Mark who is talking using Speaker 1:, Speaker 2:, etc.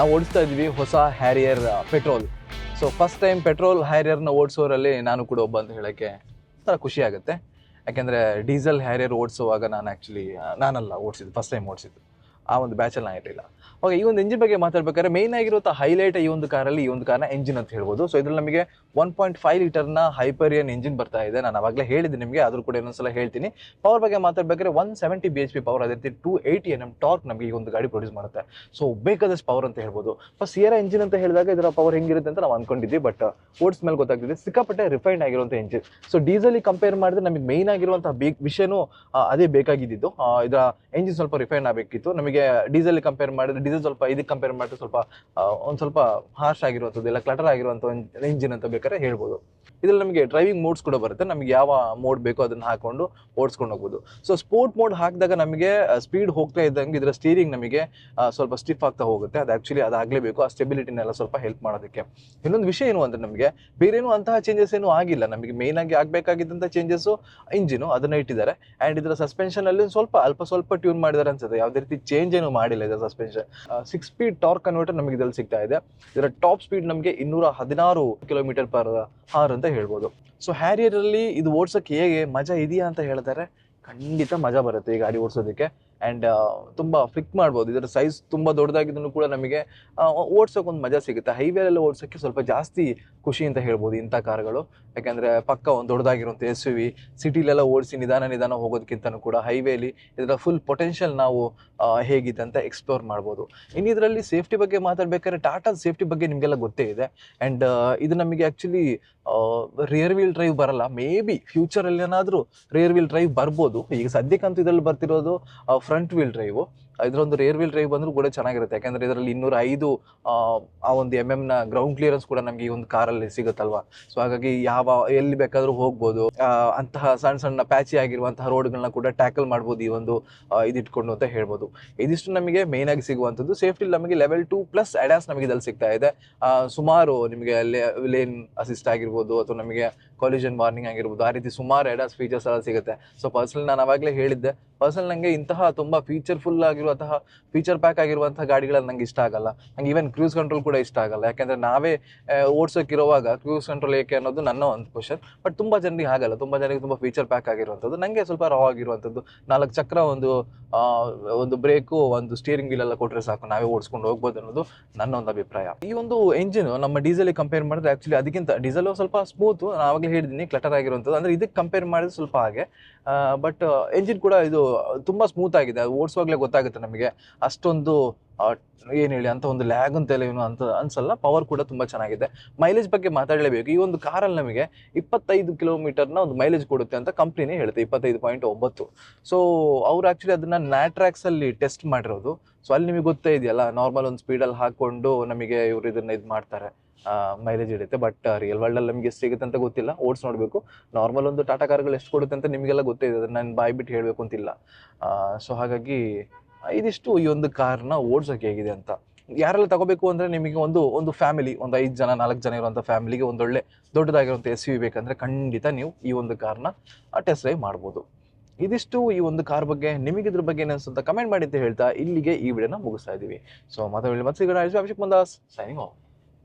Speaker 1: ನಾವು ಓಡಿಸ್ತಾ ಇದ್ವಿ ಹೊಸ Harrier petrol. So first time petrol ಹ್ಯಾರಿಯರ್ನ ಓಡಿಸೋರಲ್ಲಿ ನಾನು ಕೂಡ ಒಬ್ಬ ಅಂತ ಹೇಳೋಕ್ಕೆ ಒಂಥರ ಖುಷಿ ಆಗುತ್ತೆ. ಯಾಕೆಂದರೆ, ಡೀಸೆಲ್ ಹ್ಯಾರಿಯರ್ ಓಡಿಸುವಾಗ ನಾನು ಆ್ಯಕ್ಚುಲಿ ನಾನಲ್ಲ ಓಡಿಸಿದ್ದು ಫಸ್ಟ್ ಟೈಮ್ ಓಡಿಸಿದ್ದು. ಆ ಒಂದು ಬ್ಯಾಚಲ್ಲಿ ನಾನು ಇರಲಿಲ್ಲ. ಓಕೆ ಈ ಒಂದು ಎಂಜಿನ್ ಬಗ್ಗೆ ಮಾತಾಡ್ಬೇಕಾದ್ರೆ ಮೇನ್ ಆಗಿರುವಂಥ ಹೈಲೈಟ್ ಈ ಒಂದು ಕಾರಲ್ಲಿ ಈ ಒಂದು ಕಾರ್ನ ಎಂಜಿನ್ ಅಂತ ಹೇಳ್ಬೋದು. ಸೊ ಇದ್ರಲ್ಲಿ ನಮಗೆ ಒನ್ ಪಾಯಿಂಟ್ ಫೈವ್ ಲೀಟರ್ನ ಹೈಪರಿಯನ್ ಎಂಜಿನ್ ಬರ್ತಾ ಇದೆ. ನಾನು ಅವಾಗಲೇ ಹೇಳಿದ್ದೆ ನಿಮಗೆ, ಆದರೂ ಕೂಡ ಇನ್ನೊಂದ್ಸಲ ಹೇಳ್ತೀನಿ. ಪವರ್ ಬಗ್ಗೆ ಮಾತಾಡ್ಬೇಕಾದ್ರೆ one seventy B H P power ಅದೇ ರೀತಿ two eighty N M torque ನಮಗೆ ಈ ಒಂದು ಗಾಡಿ ಪ್ರೊಡ್ಯೂಸ್ ಮಾಡುತ್ತೆ. ಸೊ ಬೇಕಾದಷ್ಟು ಪವರ್ ಅಂತ ಹೇಳ್ಬೋದು. ಫಸ್ಟ್ ಸಿಯರ ಎಂಜಿನ್ ಅಂತ ಹೇಳಿದಾಗ ಇದರ ಪವರ್ ಹೆಂಗಿರುತ್ತೆ ಅಂತ ನಾವು ಅನ್ಕೊಂಡಿದ್ವಿ ಬಟ್ ಓಡ್ಸ್ ಮೇಲೆ ಗೊತ್ತಾಗ್ತಿದೆ. ಸಿಕ್ಕಾಪಟ್ಟೆ ರಿಫೈನ್ ಆಗಿರುವಂಥ ಎಂಜಿನ್ ಸೊ ಡೀಸೆಲ್ ಕಂಪೇರ್ ಮಾಡಿದ್ರೆ ನಮಗೆ ಮೇನ್ ಆಗಿರುವಂತಹ ವಿಷಯನೂ ಅದೇ ಬೇಕಾಗಿದ್ದು ಇದರ ಎಂಜಿನ್ ಸ್ವಲ್ಪ ರಿಫೈನ್ ಆಗಬೇಕಿತ್ತು. ನಮಗೆ ಡೀಸೆಲ್ ಕಂಪೇರ್ ಮಾಡಿದ್ರೆ ಡೀಸೆಲ್ ಸ್ವಲ್ಪ ಇದಕ್ಕೆ ಕಂಪೇರ್ ಮಾಡಿದ್ರೆ ಸ್ವಲ್ಪ ಒಂದು ಸ್ವಲ್ಪ ಹಾರ್ಶ್ ಆಗಿರುವಂಥದ್ದು, ಇಲ್ಲ ಕ್ಲಟರ್ ಆಗಿರುವಂಥ ಇಂಜಿನ್ ಅಂತ ಬೇಕಾದ್ರೆ ಹೇಳ್ಬೋದು. ಇದ್ರಲ್ಲಿ ನಮಗೆ ಡ್ರೈವಿಂಗ್ ಮೋಡ್ಸ್ ಕೂಡ ಬರುತ್ತೆ. ನಮಗೆ ಯಾವ ಮೋಡ್ ಬೇಕೋ ಅದನ್ನ ಹಾಕೊಂಡು ಓಡಿಸ್ಕೊಂಡು ಹೋಗ್ಬೋದು. ಸೊ ಸ್ಪೋರ್ಟ್ ಮೋಡ್ ಹಾಕಿದಾಗ ನಮಗೆ ಸ್ಪೀಡ್ ಹೋಗ್ತಾ ಇದ್ದಂಗೆ ಇದರ ಸ್ಟೀರಿಂಗ್ ನಮಗೆ ಸ್ವಲ್ಪ ಸ್ಟಿಫ್ ಆಗ್ತಾ ಹೋಗುತ್ತೆ. ಅದು ಆ್ಯಕ್ಚುಲಿ ಅದಾಗಲೇಬೇಕು ಆ ಸ್ಟೆಬಿಲಿಟಿನೆಲ್ಲ ಸ್ವಲ್ಪ ಹೆಲ್ಪ್ ಮಾಡೋದಕ್ಕೆ. ಇನ್ನೊಂದು ವಿಷಯ ಏನು ಅಂದರೆ ನಮಗೆ ಬೇರೇನು ಅಂತಹ ಚೇಂಜಸ್ ಏನು ಆಗಿಲ್ಲ. ನಮಗೆ ಮೇನ್ ಆಗಿ ಆಗಬೇಕಾಗಿದ್ದಂಥ ಚೇಂಜಸ್ಸು ಇಂಜಿನು ಅದನ್ನ ಇಟ್ಟಿದ್ದಾರೆ. ಆ್ಯಂಡ್ ಇದರ ಸಸ್ಪೆನ್ಷನ್ ಅಲ್ಲಿ ಸ್ವಲ್ಪ, ಅಲ್ಪ ಸ್ವಲ್ಪ ಟ್ಯೂನ್ ಮಾಡಿದ್ದಾರೆ ಅನ್ಸುತ್ತೆ. ಯಾವುದೇ ರೀತಿ ಚೇಂಜ್ ಏನು ಮಾಡಿಲ್ಲ ಇದೆ suspension six speed torque converter ನಮಗೆ ಇದರಲ್ಲಿ ಸಿಗ್ತಾ ಇದೆ. ಇದರ ಟಾಪ್ ಸ್ಪೀಡ್ ನಮಗೆ ಇನ್ನೂರ ಹದಿನಾರು ಕಿಲೋಮೀಟರ್ ಪರ್ ಹಾರ್ ಅಂತ ಹೇಳ್ಬೋದು. ಸೊ ಹ್ಯಾರಿಯರ್ ಅಲ್ಲಿ ಇದು ಓಡಿಸೋಕೆ ಹೇಗೆ ಮಜಾ ಇದೆಯಾ ಅಂತ ಹೇಳ್ತಾರೆ, ಖಂಡಿತ ಮಜಾ ಬರುತ್ತೆ ಈ ಗಾಡಿ ಓಡಿಸೋದಕ್ಕೆ. ಆ್ಯಂಡ್ ತುಂಬ ಫಿಕ್ ಮಾಡ್ಬೋದು. ಇದರ ಸೈಜ್ ತುಂಬ ದೊಡ್ಡದಾಗಿದ್ದು ಕೂಡ ನಮಗೆ ಓಡ್ಸೋಕೆ ಒಂದು ಮಜಾ ಸಿಗುತ್ತೆ. ಹೈವೇಲೆಲ್ಲ ಓಡ್ಸೋಕ್ಕೆ ಸ್ವಲ್ಪ ಜಾಸ್ತಿ ಖುಷಿ ಅಂತ ಹೇಳ್ಬೋದು ಇಂಥ ಕಾರ್ಗಳು. ಯಾಕೆಂದರೆ ಪಕ್ಕ ಒಂದು ದೊಡ್ಡದಾಗಿರುವಂಥ ಎಸ್ ಯು ವಿ ಸಿಟಿಲೆಲ್ಲ ಓಡಿಸಿ ನಿಧಾನ ನಿಧಾನ ಹೋಗೋದಕ್ಕಿಂತನೂ ಕೂಡ ಹೈವೇಲಿ ಇದರ ಫುಲ್ ಪೊಟೆನ್ಷಿಯಲ್ ನಾವು ಹೇಗಿದೆ ಅಂತ ಎಕ್ಸ್ಪ್ಲೋರ್ ಮಾಡ್ಬೋದು. ಇನ್ನು ಇದರಲ್ಲಿ ಸೇಫ್ಟಿ ಬಗ್ಗೆ ಮಾತಾಡ್ಬೇಕಾದ್ರೆ ಟಾಟಾ ಸೇಫ್ಟಿ ಬಗ್ಗೆ ನಿಮಗೆಲ್ಲ ಗೊತ್ತೇ ಇದೆ. ಆ್ಯಂಡ್ ಇದು ನಮಗೆ ಆ್ಯಕ್ಚುಲಿ ರಿಯರ್ ವೀಲ್ ಡ್ರೈವ್ ಬರಲ್ಲ. ಮೇ ಬಿ ಫ್ಯೂಚರಲ್ಲಿ ಏನಾದರೂ ರಿಯರ್ ವೀಲ್ ಡ್ರೈವ್ ಬರ್ಬೋದು. ಈಗ ಸದ್ಯಕ್ಕಂತೂ ಇದರಲ್ಲಿ ಬರ್ತಿರೋದು ಫ್ರಂಟ್ ವೀಲ್ ಡ್ರೈವು ಇದರೊಂದು ರೇರ್ ವೀಲ್ ಡ್ರೈವ್ ಬಂದರೂ ಕೂಡ ಚೆನ್ನಾಗಿರುತ್ತೆ. ಯಾಕಂದರೆ ಇದರಲ್ಲಿ ಇನ್ನೂರ ಐದು ಆ, ಒಂದು ಎಂ ನ ಗ್ರೌಂಡ್ ಕ್ಲಿಯರೆನ್ಸ್ ಕೂಡ ನಮಗೆ ಈ ಒಂದು ಕಾರಲ್ಲಿ ಸಿಗುತ್ತಲ್ವಾ? ಸೊ ಹಾಗಾಗಿ ಯಾವ ಎಲ್ಲಿ ಬೇಕಾದರೂ ಹೋಗ್ಬೋದು. ಅಂತಹ ಸಣ್ಣ ಸಣ್ಣ ಪ್ಯಾಚಿ ಆಗಿರುವಂತಹ ರೋಡ್ಗಳನ್ನ ಕೂಡ ಟ್ಯಾಕಲ್ ಮಾಡ್ಬೋದು ಈ ಒಂದು ಇದಿಟ್ಕೊಂಡು ಅಂತ ಹೇಳ್ಬೋದು. ಇದಿಷ್ಟು ನಮಗೆ ಮೇನ್ ಆಗಿ ಸಿಗುವಂಥದ್ದು. ಸೇಫ್ಟಿ ನಮಗೆ ಲೆವೆಲ್ ಟು ಪ್ಲಸ್ ಅಡ್ಯಾಸ್ ನಮಗೆ ಇದಲ್ಲಿ ಸಿಗ್ತಾ ಇದೆ. ಸುಮಾರು ನಿಮಗೆ ಲೇನ್ ಅಸಿಸ್ಟ್ ಆಗಿರ್ಬೋದು ಅಥವಾ ನಮಗೆ ಕಾಲಿಜನ್ ವಾರ್ನಿಂಗ್ ಆಗಿರ್ಬೋದು ಆ ರೀತಿ ಸುಮಾರು ಅಡ್ಯಾಸ್ ಫೀಚರ್ಸ್ ಎಲ್ಲ ಸಿಗುತ್ತೆ. ಸೊ ಪರ್ಸನಲ್ ನಾನು ಅವಾಗಲೇ ಹೇಳಿದ್ದೆ. ಪರ್ಸನಲ್ ನನಗೆ ಇಂತಹ ತುಂಬ ಫೀಚರ್ಫುಲ್ ಆಗಿರುವಂತಹ ಫೀಚರ್ ಪ್ಯಾಕ್ ಆಗಿರುವಂತಹ ಗಾಡಿಗಳಲ್ಲಿ ನಂಗೆ ಇಷ್ಟ ಆಗಲ್ಲ. ನಂಗೆ ಈವನ್ ಕ್ರೂಸ್ ಕಂಟ್ರೋಲ್ ಕೂಡ ಇಷ್ಟ ಆಗಲ್ಲ. ಯಾಕಂದ್ರೆ ನಾವೇ ಓಡಿಸೋಕ್ಕಿರುವಾಗ ಕ್ರೂಸ್ ಕಂಟ್ರೋಲ್ ಏಕೆ ಅನ್ನೋದು ನನ್ನ ಒಂದು ಕ್ವಶನ್ ಬಟ್ ತುಂಬ ಜನರಿಗೆ ಆಗಲ್ಲ ತುಂಬ ಜನರಿಗೆ ತುಂಬ ಫೀಚರ್ ಪ್ಯಾಕ್ ಆಗಿರುವಂಥದ್ದು. ನನಗೆ ಸ್ವಲ್ಪ ರಾ ಆಗಿರುವಂಥದ್ದು. ನಾಲ್ಕು ಚಕ್ರ ಒಂದು ಒಂದು ಬ್ರೇಕು ಒಂದು ಸ್ಟೀರಿಂಗ್ ವೀಲ್ ಎಲ್ಲ ಕೊಟ್ಟರೆ ಸಾಕು. ನಾವೇ ಓಡಿಸ್ಕೊಂಡು ಹೋಗ್ಬೋದು ಅನ್ನೋದು ನನ್ನ ಒಂದು ಅಭಿಪ್ರಾಯ. ಈ ಒಂದು ಎಂಜಿನ್ ನಮ್ಮ ಡೀಸೆಲ್ ಕಂಪೇರ್ ಮಾಡಿದ್ರೆ ಆಕ್ಚುಲಿ ಅದಕ್ಕಿಂತ ಡೀಸೆಲ್ ಸ್ವಲ್ಪ ಸ್ಮೂತ್ ಆವಾಗಲೇ ಹೇಳಿದ್ದೀನಿ ಕ್ಲಟರ್ ಆಗಿರುವಂಥದ್ದು. ಅಂದ್ರೆ ಇದಕ್ಕೆ ಕಂಪೇರ್ ಮಾಡಿದ್ರೆ ಸ್ವಲ್ಪ ಹಾಗೆ. ಬಟ್ ಎಂಜಿನ್ ಕೂಡ ಇದು ತುಂಬಾ ಸ್ಮೂತ್ ಆಗಿದೆ. ಅದು ಓಡಿಸುವಾಗಲೇ ಗೊತ್ತಾಗುತ್ತೆ ನಮಗೆ ಅಷ್ಟೊಂದು ಏನು ಹೇಳಿ ಅಂತ ಒಂದು ಲ್ಯಾಗ್ ಅಂತೆಲ್ಲ ಏನು ಅಂತ ಅನ್ಸಲ್ಲ ಪವರ್ ಕೂಡ ತುಂಬಾ ಚೆನ್ನಾಗಿದೆ. ಮೈಲೇಜ್ ಬಗ್ಗೆ ಮಾತಾಡಲೇಬೇಕು. ಈ ಒಂದು ಕಾರಲ್ಲಿ ನಮಗೆ ಇಪ್ಪತ್ತೈದು ಕಿಲೋಮೀಟರ್ನ ಒಂದು ಮೈಲೇಜ್ ಕೊಡುತ್ತೆ ಅಂತ ಕಂಪ್ನಿನೇ ಹೇಳುತ್ತೆ ಇಪ್ಪತ್ತೈದು ಪಾಯಿಂಟ್ ಒಂಬತ್ತು. ಸೊ ಅವ್ರು ಆ್ಯಕ್ಚುಲಿ ಅದನ್ನು ನ್ಯಾಟ್ರ್ಯಾಕ್ಸಲ್ಲಿ ಟೆಸ್ಟ್ ಮಾಡಿರೋದು. ಸೊ ಅಲ್ಲಿ ನಿಮಗೆ ಗೊತ್ತೇ ಇದೆಯಲ್ಲ ನಾರ್ಮಲ್ ಒಂದು ಸ್ಪೀಡಲ್ಲಿ ಹಾಕೊಂಡು ನಮಗೆ ಇವರು ಇದನ್ನ ಇದು ಮಾಡ್ತಾರೆ. ಮೈಲೇಜ್ ಇಡುತ್ತೆ ಬಟ್ ರಿಯಲ್ ವರ್ಲ್ಡಲ್ಲಿ ನಮಗೆ ಎಷ್ಟು ಸಿಗುತ್ತೆ ಅಂತ ಗೊತ್ತಿಲ್ಲ. ಓಡ್ಸ್ ನೋಡಬೇಕು. ನಾರ್ಮಲ್ ಒಂದು ಟಾಟಾ ಕಾರ್ಗಳು ಎಷ್ಟು ಕೊಡುತ್ತೆ ಅಂತ ನಿಮಗೆಲ್ಲ ಗೊತ್ತೇ ಇದೆ. ಅದನ್ನ ನಾನು ಬಾಯ್ ಬಿಟ್ಟು ಹೇಳಬೇಕು ಅಂತಿಲ್ಲ. ಸೊ ಹಾಗಾಗಿ ಇದಿಷ್ಟು ಈ ಒಂದು ಕಾರ್ನ ಓಡ್ಸೋಕೆ ಹೇಗಿದೆ ಅಂತ. ಯಾರೆಲ್ಲ ತಗೋಬೇಕು ಅಂದ್ರೆ ನಿಮಗೆ ಒಂದು ಒಂದು ಫ್ಯಾಮಿಲಿ ಒಂದು ಐದು ಜನ, ನಾಲ್ಕು ಜನ ಇರುವಂಥ ಫ್ಯಾಮಿಲಿಗೆ ಒಂದೊಳ್ಳೆ ದೊಡ್ಡದಾಗಿರುವಂಥ ಎಸ್ ಯು ಬೇಕಂದ್ರೆ ಖಂಡಿತ ನೀವು ಈ ಒಂದು ಕಾರ್ನ ಟೆಸ್ಟ್ ಡ್ರೈವ್ ಮಾಡ್ಬೋದು. ಇದಿಷ್ಟು ಈ ಒಂದು ಕಾರ್ ಬಗ್ಗೆ, ನಿಮಗೆ ಇದ್ರ ಬಗ್ಗೆ ಏನು ಅಂತ ಕಮೆಂಟ್ ಮಾಡಿ ಅಂತ ಹೇಳ್ತಾ ಇಲ್ಲಿಗೆ ಈ ವಿಡಿಯೋನ ಮುಗಿಸ್ತಾ ಇದ್ದೀವಿ. ಸೊ ಮತ್ತೆ ಮತ್ತೆ ಸಿಗೋಣ. Abhishek ಮಂದಾಸ್ signing off